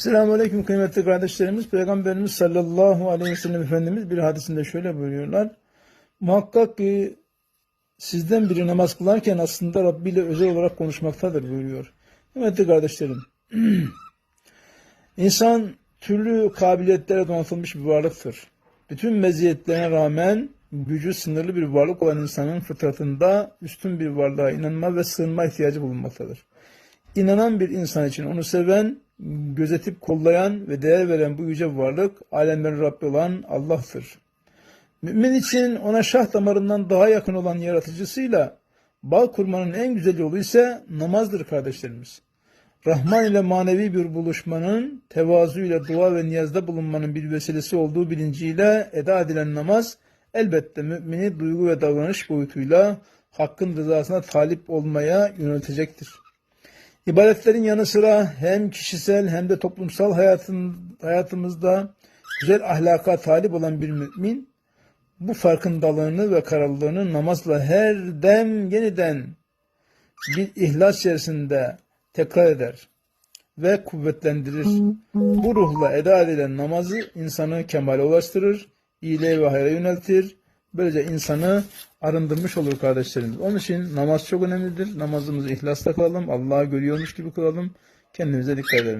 Selamun Aleyküm kıymetli kardeşlerimiz. Peygamberimiz sallallahu aleyhi ve sellem Efendimiz bir hadisinde şöyle buyuruyorlar. Muhakkak ki sizden biri namaz kılarken aslında Rabbi ile özel olarak konuşmaktadır buyuruyor. Kıymetli kardeşlerim. İnsan türlü kabiliyetlere donatılmış bir varlıktır. Bütün meziyetlerine rağmen gücü sınırlı bir varlık olan insanın fıtratında üstün bir varlığa inanma ve sığınma ihtiyacı bulunmaktadır. İnanan bir insan için onu seven, gözetip kollayan ve değer veren bu yüce varlık alemlerin Rabbi olan Allah'tır. Mümin için ona şah damarından daha yakın olan yaratıcısıyla bağ kurmanın en güzel yolu ise namazdır kardeşlerimiz. Rahman ile manevi bir buluşmanın, tevazu ile dua ve niyazda bulunmanın bir vesilesi olduğu bilinciyle eda edilen namaz, elbette mümini duygu ve davranış boyutuyla hakkın rızasına talip olmaya yöneltecektir. İbadetlerin yanı sıra hem kişisel hem de toplumsal hayatın, hayatımızda güzel ahlaka talip olan bir mümin, bu farkındalığını ve kararlılığını namazla her dem yeniden bir ihlas içerisinde tekrar eder ve kuvvetlendirir. Bu ruhla eda edilen namazı insanı kemale ulaştırır, iyiliğe ve hayra yöneltir. Böylece insanı arındırmış olur kardeşlerimiz. Onun için namaz çok önemlidir. Namazımızı ihlasla kılalım. Allah'ı görüyormuş gibi kılalım. Kendimize dikkat edelim.